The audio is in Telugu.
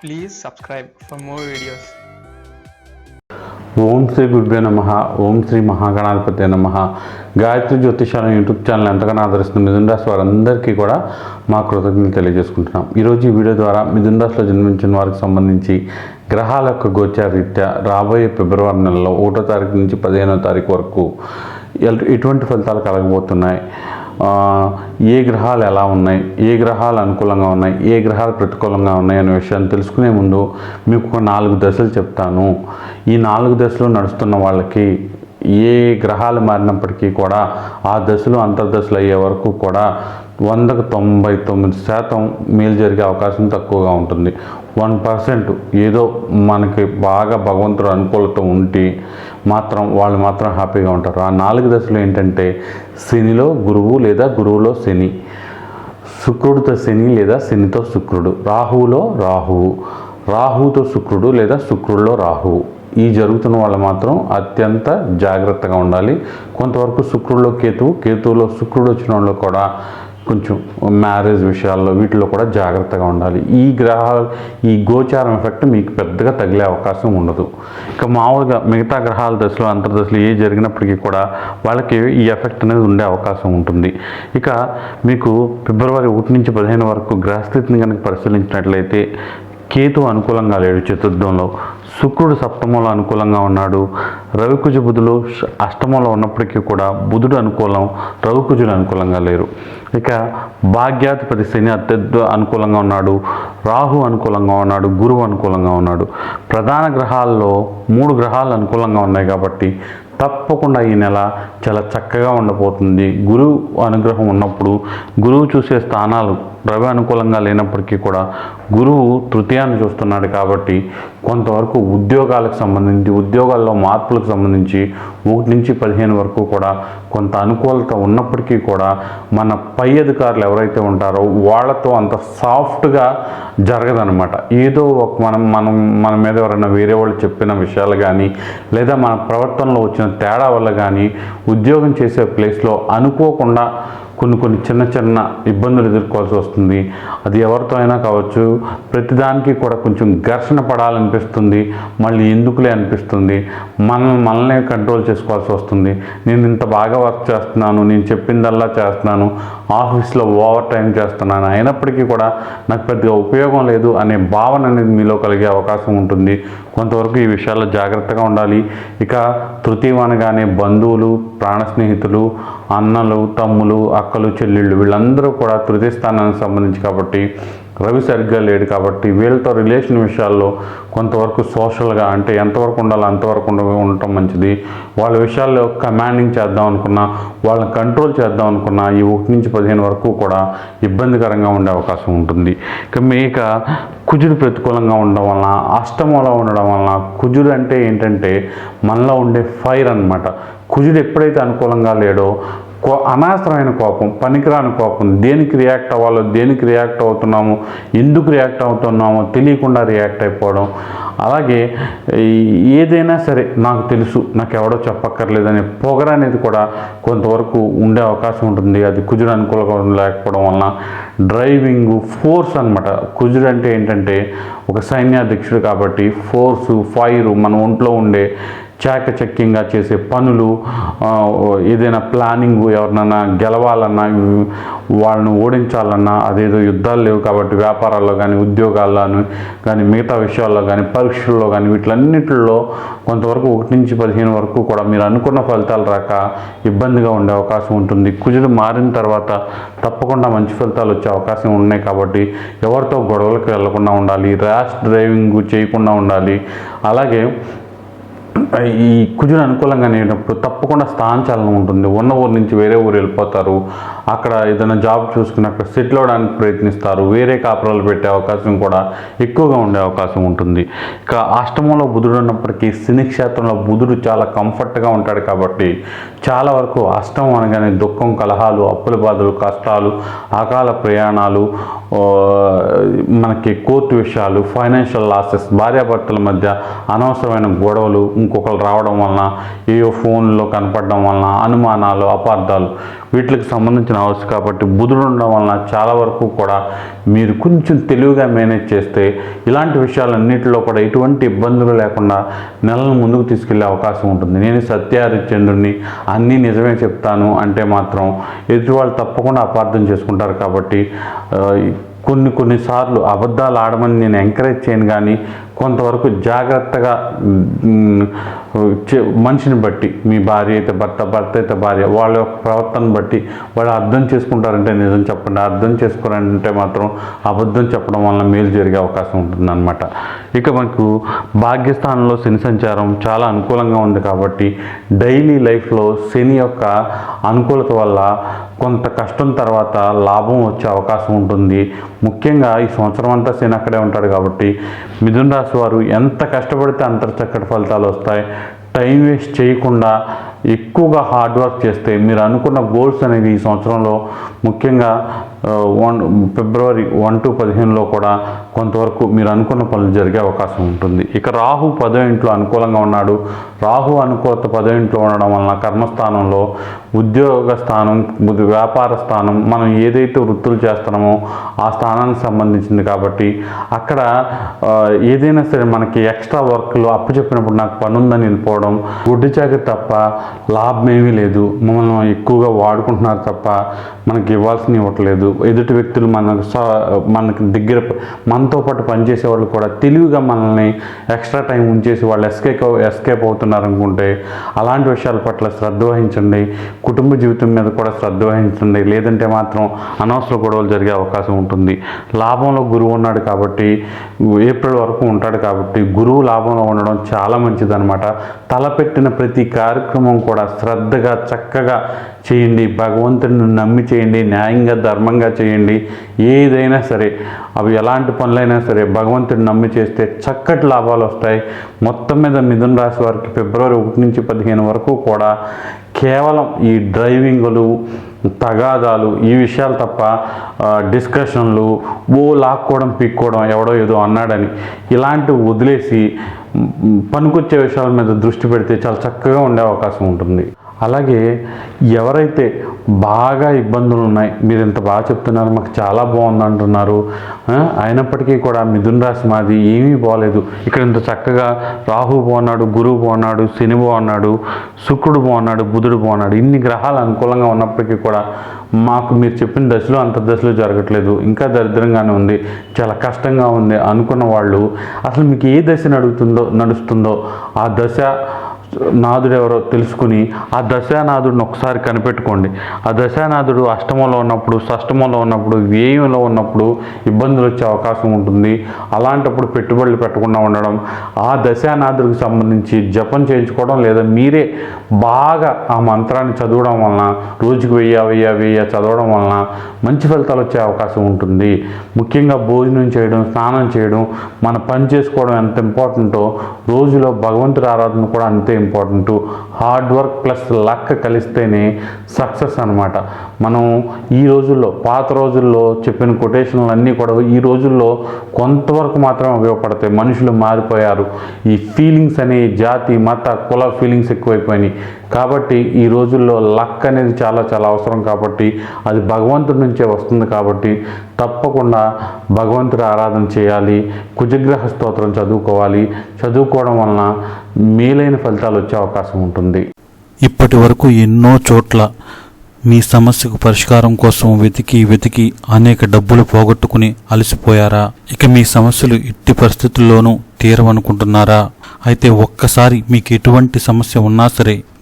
Please subscribe for more videos ఓం శ్రీ గురుభ్యో నమ ఓం శ్రీ మహాగణాధిపతి నమ. గాయత్రి జ్యోతిషాల యూట్యూబ్ ఛానల్ ఎంతగానో ఆదరిస్తున్న మిథున రాశి వారందరికీ కూడా మా కృతజ్ఞతలు తెలియజేసుకుంటున్నాం. ఈరోజు ఈ వీడియో ద్వారా మిథున రాశిలో జన్మించిన వారికి సంబంధించి గ్రహాల యొక్క గోచార రీత్యా రాబోయే ఫిబ్రవరి నెలలో ఒకటో తారీఖు నుంచి పదిహేనో తారీఖు వరకు ఎల్- ఎటువంటి ఫలితాలు కలగబోతున్నాయి? ఏ గ్రహాలు ఎలా ఉన్నాయి ఏ గ్రహాలు అనుకూలంగా ఉన్నాయి ఏ గ్రహాలు ప్రతికూలంగా ఉన్నాయి అనే విషయాన్ని తెలుసుకునే ముందు మీకు ఒక నాలుగు దశలు చెప్తాను. ఈ నాలుగు దశలు నడుస్తున్న వాళ్ళకి ఏ గ్రహాలు మారినప్పటికీ కూడా ఆ దశలు అంతర్దశలు అయ్యే వరకు కూడా వందకు తొంభై తొమ్మిది శాతం మేలు జరిగే అవకాశం తక్కువగా ఉంటుంది. వన్ పర్సెంట్ ఏదో మనకి బాగా భగవంతుడు అనుకూలత ఉంటే మాత్రం వాళ్ళు మాత్రం హ్యాపీగా ఉంటారు. ఆ నాలుగు దశలు ఏంటంటే శనిలో గురువు లేదా గురువులో శని శుక్రుడితో శని లేదా శనితో శుక్రుడు రాహువులో రాహువు రాహువుతో శుక్రుడు లేదా శుక్రుడిలో రాహువు ఈ జరుగుతున్న వాళ్ళు మాత్రం అత్యంత జాగ్రత్తగా ఉండాలి. కొంతవరకు శుక్రుడిలో కేతువు కేతువులో శుక్రుడు వచ్చిన వాళ్ళు కూడా కొంచెం మ్యారేజ్ విషయాల్లో వీటిలో కూడా జాగ్రత్తగా ఉండాలి. ఈ గ్రహాలు ఈ గోచారం ఎఫెక్ట్ మీకు పెద్దగా తగిలే అవకాశం ఉండదు. ఇక మామూలుగా మిగతా గ్రహాల దశలో అంతర్దశలు ఏ జరిగినప్పటికీ కూడా వాళ్ళకి ఈ ఎఫెక్ట్ అనేది ఉండే అవకాశం ఉంటుంది. ఇక మీకు ఫిబ్రవరి ఒకటి నుంచి పదిహేను వరకు గ్రహస్థితిని కనుక పరిశీలించినట్లయితే కేతు అనుకూలంగా లేడు. చతుర్థంలో శుక్రుడు సప్తమంలో అనుకూలంగా ఉన్నాడు. రవికుజ బుధులు అష్టమంలో ఉన్నప్పటికీ కూడా బుధుడు అనుకూలం రవికుజులు అనుకూలంగా లేరు. ఇక భాగ్యాధిపతి శని అత్యంత అనుకూలంగా ఉన్నాడు. రాహు అనుకూలంగా ఉన్నాడు. గురువు అనుకూలంగా ఉన్నాడు. ప్రధాన గ్రహాల్లో మూడు గ్రహాలు అనుకూలంగా ఉన్నాయి కాబట్టి తప్పకుండా ఈ నెల చాలా చక్కగా ఉండబోతుంది. గురువు అనుగ్రహం ఉన్నప్పుడు గురువు చూసే స్థానాలు రవి అనుకూలంగా లేనప్పటికీ కూడా గురువు తృతీయాన్ని చూస్తున్నాడు కాబట్టి కొంతవరకు ఉద్యోగాలకు సంబంధించి ఉద్యోగాల్లో మార్పులకు సంబంధించి ఒకటి నుంచి పదిహేను వరకు కూడా కొంత అనుకూలత ఉన్నప్పటికీ కూడా మన పై అధికారులు ఎవరైతే ఉంటారో వాళ్ళతో అంత సాఫ్ట్గా జరగదనమాట ఏదో ఒక మనం మనం మన మీద ఎవరైనా వేరే వాళ్ళు చెప్పిన విషయాలు కానీ లేదా మన ప్రవర్తనలో వచ్చిన తేడా వల్ల కానీ ఉద్యోగం చేసే ప్లేస్లో అనుకోకుండా కొన్ని కొన్ని చిన్న చిన్న ఇబ్బందులు ఎదుర్కోవాల్సి వస్తుంది. అది ఎవరితో అయినా కావచ్చు. ప్రతిదానికి కూడా కొంచెం ఘర్షణ పడాలనిపిస్తుంది. మళ్ళీ ఎందుకులే అనిపిస్తుంది. మన మనల్నే కంట్రోల్ చేసుకోవాల్సి వస్తుంది. నేను ఇంత బాగా వర్క్ చేస్తున్నాను. నేను చెప్పిందల్లా చేస్తున్నాను. ఆఫీస్లో ఓవర్ టైం చేస్తున్నాను. అయినప్పటికీ కూడా నాకు పెద్దగా ఉపయోగం లేదు అనే భావన అనేది మీలో కలిగే అవకాశం ఉంటుంది. కొంతవరకు ఈ విషయాల్లో జాగ్రత్తగా ఉండాలి. ఇక తృతీయం అనగానే బంధువులు ప్రాణ స్నేహితులు అన్నలు తమ్ములు అక్కలు చెల్లెళ్ళు వీళ్ళందరూ కూడా తృతీయ స్థానానికి సంబంధించి కాబట్టి రవి సరిగ్గా లేడు కాబట్టి వీళ్ళతో రిలేషన్ విషయాల్లో కొంతవరకు సోషల్గా అంటే ఎంతవరకు ఉండాలో అంతవరకు ఉండటం మంచిది. వాళ్ళ విషయాల్లో కమాండింగ్ చేద్దాం అనుకున్నా వాళ్ళని కంట్రోల్ చేద్దాం అనుకున్నా ఈ ఒకటి నుంచి పదిహేను వరకు కూడా ఇబ్బందికరంగా ఉండే అవకాశం ఉంటుంది. ఇక మేక కుజుడు ప్రతికూలంగా ఉండడం వలన అష్టమంలో ఉండడం వలన కుజుడు అంటే ఏంటంటే మనలో ఉండే ఫైర్ అన్నమాట. కుజుడు ఎప్పుడైతే అనుకూలంగా లేడో కో అనవసరమైన కోపం పనికిరాని కోపం దేనికి రియాక్ట్ అవ్వాలో దేనికి రియాక్ట్ అవుతున్నామో ఎందుకు రియాక్ట్ అవుతున్నామో తెలియకుండా రియాక్ట్ అయిపోవడం. అలాగే ఏదైనా సరే నాకు తెలుసు నాకు ఎవడో చెప్పక్కర్లేదని పొగర అనేది కూడా కొంతవరకు ఉండే అవకాశం ఉంటుంది. అది కుజుడు అనుకూలంగా లేకపోవడం వలన డ్రైవింగ్ ఫోర్స్ అన్నమాట. కుజుడు అంటే ఏంటంటే ఒక సైన్యాధ్యక్షుడు కాబట్టి ఫోర్సు ఫైరు మన ఒంట్లో ఉండే చాకచక్యంగా చేసే పనులు ఏదైనా ప్లానింగ్ ఎవరినైనా గెలవాలన్నా వాళ్ళని ఓడించాలన్నా అదేదో యుద్ధాలు లేవు కాబట్టి వ్యాపారాల్లో కానీ ఉద్యోగాల్లోనూ కానీ మిగతా విషయాల్లో కానీ పరీక్షల్లో కానీ వీటిలన్నిటిలో కొంతవరకు ఒకటి నుంచి పదిహేను వరకు కూడా మీరు అనుకున్న ఫలితాలు రాక ఇబ్బందిగా ఉండే అవకాశం ఉంటుంది. కుజుడు మారిన తర్వాత తప్పకుండా మంచి ఫలితాలు వచ్చే అవకాశం ఉన్నాయి కాబట్టి ఎవరితో గొడవలకు వెళ్ళకుండా ఉండాలి ర్యాష్ డ్రైవింగ్ చేయకుండా ఉండాలి. అలాగే ఈ కుజుని అనుకూలంగా లేనప్పుడు తప్పకుండా స్థానచలనం ఉంటుంది. ఉన్న ఊరు నుంచి వేరే ఊరు వెళ్ళిపోతారు. అక్కడ ఏదైనా జాబ్ చూసుకుని అక్కడ సెటిల్ అవ్వడానికి ప్రయత్నిస్తారు. వేరే కాపురాలు పెట్టే అవకాశం కూడా ఎక్కువగా ఉండే అవకాశం ఉంటుంది. ఇక అష్టమంలో బుధుడు ఉన్నప్పటికీ శని క్షేత్రంలో బుధుడు చాలా కంఫర్ట్గా ఉంటాడు కాబట్టి చాలా వరకు అష్టం అనగానే దుఃఖం కలహాలు అప్పుల బాధలు కష్టాలు అకాల ప్రయాణాలు మనకి కోర్టు విషయాలు ఫైనాన్షియల్ లాసెస్ భార్యాభర్తల మధ్య అనవసరమైన గొడవలు ఇంకొకరు రావడం వలన ఏయో ఫోన్లో కనపడడం వలన అనుమానాలు అపార్థాలు వీటికి సంబంధించిన హౌస్ కాబట్టి బుధుడు ఉండడం వలన చాలా వరకు కూడా మీరు కొంచెం తెలివిగా మేనేజ్ చేస్తే ఇలాంటి విషయాలన్నింటిలో కూడా ఎటువంటి ఇబ్బందులు లేకుండా నెలను ముందుకు తీసుకెళ్ళే అవకాశం ఉంటుంది. నేను సత్యహరిచంద్రుడిని అన్నీ నిజమే చెప్తాను అంటే మాత్రం ఎదుటివాళ్ళు తప్పకుండా అపార్థం చేసుకుంటారు కాబట్టి కొన్ని కొన్నిసార్లు అబద్ధాలు ఆడమని నేను ఎంకరేజ్ చేయను కానీ కొంతవరకు జాగ్రత్తగా చే- మనిషిని బట్టి మీ భార్య అయితే భర్త భర్త అయితే భార్య వాళ్ళ యొక్క ప్రవర్తన బట్టి వాళ్ళు అర్థం చేసుకుంటారంటే నిజం చెప్పండి. అర్థం చేసుకోరంటే మాత్రం అబద్ధం చెప్పడం వల్ల మేలు జరిగే అవకాశం ఉంటుందన్నమాట. ఇక మనకు భాగ్యస్థానంలో శని సంచారం చాలా అనుకూలంగా ఉంది కాబట్టి డైలీ లైఫ్లో శని యొక్క అనుకూలత వల్ల కొంత కష్టం తర్వాత లాభం వచ్చే అవకాశం ఉంటుంది. ముఖ్యంగా ఈ సంవత్సరం అంతా శని అక్కడే ఉంటాడు కాబట్టి మిథున రాశి వారు ఎంత కష్టపడితే అంత చక్కటి ఫలితాలు వస్తాయి. టైం వేస్ట్ చేయకుండా ఎక్కువగా హార్డ్ వర్క్ చేస్తే మీరు అనుకున్న గోల్స్ అనేది ఈ సంవత్సరంలో ముఖ్యంగా వన్ ఫిబ్రవరి వన్ టు పదిహేనులో కూడా కొంతవరకు మీరు అనుకున్న పనులు జరిగే అవకాశం ఉంటుంది. ఇక రాహు పదో ఇంట్లో అనుకూలంగా ఉన్నాడు. రాహు అనుకూలత పదో ఇంట్లో ఉండడం వలన కర్మస్థానంలో ఉద్యోగ స్థానం వ్యాపార స్థానం మనం ఏదైతే వృత్తులు చేస్తున్నామో ఆ స్థానానికి సంబంధించింది కాబట్టి అక్కడ ఏదైనా సరే మనకి ఎక్స్ట్రా వర్క్లు అప్పు చెప్పినప్పుడు నాకు పని ఉందని వెళ్ళిపోవడం గుడ్డి చాకరి తప్ప లాభం ఏమీ లేదు. మమ్మల్ని ఎక్కువగా వాడుకుంటున్నారు తప్ప మనకి ఇవ్వాల్సిన ఇవ్వట్లేదు. ఎదుటి వ్యక్తులు మనకు మనకు మనకి దగ్గర మనతో పాటు పనిచేసే వాళ్ళు కూడా తెలివిగా మనల్ని ఎక్స్ట్రా టైం ఉంచేసి వాళ్ళు ఎస్కేప్ ఎస్కేప్ అవుతున్నారు అనుకుంటే అలాంటి విషయాల పట్ల శ్రద్ధ వహించండి. కుటుంబ జీవితం మీద కూడా శ్రద్ధ వహించండి. లేదంటే మాత్రం అనవసర గొడవలు జరిగే అవకాశం ఉంటుంది. లాభంలో గురువు ఉన్నాడు కాబట్టి ఏప్రిల్ వరకు ఉంటాడు కాబట్టి గురువు లాభంలో ఉండడం చాలా మంచిదనమాట తలపెట్టిన ప్రతి కార్యక్రమం కూడా శ్రద్ధగా చక్కగా చేయండి. భగవంతుడిని నమ్మి చేయండి. న్యాయంగా ధర్మంగా చేయండి. ఏదైనా సరే. అవి ఎలాంటి పనులు పనులైనా సరే భగవంతుడిని నమ్మి చేస్తే చక్కటి లాభాలు వస్తాయి. మొత్తం మీద మిథున రాశి వారికి ఫిబ్రవరి ఒకటి నుంచి పదిహేను వరకు కూడా కేవలం ఈ డ్రైవింగులు తగాదాలు ఈ విషయాలు తప్ప డిస్కషన్లు ఓ లాక్కోవడం పీక్కోవడం ఎవడో ఏదో అన్నాడని ఇలాంటివి వదిలేసి పనికొచ్చే విషయాల మీద దృష్టి పెడితే చాలా చక్కగా ఉండే అవకాశం ఉంటుంది. అలాగే ఎవరైతే బాగా ఇబ్బందులు ఉన్నాయి మీరు ఇంత బాగా చెప్తున్నారు మాకు చాలా బాగుంది అంటున్నారు అయినప్పటికీ కూడా మిథున్ రాశి మాది ఏమీ బాగలేదు ఇక్కడ ఇంత చక్కగా రాహు బాగున్నాడు గురువు బాగున్నాడు శని బాగున్నాడు శుక్రుడు బాగున్నాడు బుధుడు బాగున్నాడు ఇన్ని గ్రహాలు అనుకూలంగా ఉన్నప్పటికీ కూడా మాకు మీరు చెప్పిన దశలో అంత దశలో జరగట్లేదు. ఇంకా దరిద్రంగానే ఉంది చాలా కష్టంగా ఉంది అనుకున్న వాళ్ళు అసలు మీకు ఏ దశ నడుగుతుందో నడుస్తుందో ఆ దశ నాథుడు ఎవరో తెలుసుకుని ఆ దశానాథుడిని ఒకసారి కనిపెట్టుకోండి. ఆ దశానాథుడు అష్టమంలో ఉన్నప్పుడు షష్టమంలో ఉన్నప్పుడు వ్యయంలో ఉన్నప్పుడు ఇబ్బందులు వచ్చే అవకాశం ఉంటుంది. అలాంటప్పుడు పెట్టుబడులు పెట్టకుండా ఉండడం ఆ దశానాథుడికి సంబంధించి జపం చేయించుకోవడం లేదా మీరే బాగా ఆ మంత్రాన్ని చదవడం వలన రోజుకు వెయ్యి వెయ్యి వెయ్యి చదవడం వలన మంచి ఫలితాలు వచ్చే అవకాశం ఉంటుంది. ముఖ్యంగా భోజనం చేయడం స్నానం చేయడం మన పని చేసుకోవడం ఎంత ఇంపార్టెంటో రోజులో భగవంతుడి ఆరాధన కూడా అంతే important hard work plus luck కలిస్తేనే సక్సెస్ అనమాట మనం ఈ రోజుల్లో పాత రోజుల్లో చెప్పిన కొటేషన్లు అన్నీ కూడా ఈ రోజుల్లో కొంతవరకు మాత్రమే ఉపయోగపడతాయి. మనుషులు మారిపోయారు. ఈ ఫీలింగ్స్ అనే జాతి మత కుల ఫీలింగ్స్ ఎక్కువైపోయినాయి. కాబట్టి ఈ రోజుల్లో లక్ అనేది చాలా చాలా అవసరం కాబట్టి అది భగవంతుడి నుంచే వస్తుంది కాబట్టి తప్పకుండా భగవంతుడి ఆరాధన చేయాలి కుజగ్రహ స్తోత్రం చదువుకోవాలి. చదువుకోవడం వలన మేలైన ఫలితాలు వచ్చే అవకాశం ఉంటుంది. ఇప్పటి వరకు ఎన్నో చోట్ల మీ సమస్యకు పరిష్కారం కోసం వెతికి వెతికి అనేక డబ్బులు పోగొట్టుకుని అలసిపోయారా? ఇక మీ సమస్యలు ఎట్టి పరిస్థితుల్లోనూ తీరవనుకుంటున్నారా? అయితే ఒక్కసారి మీకు ఎటువంటి సమస్య ఉన్నా సరే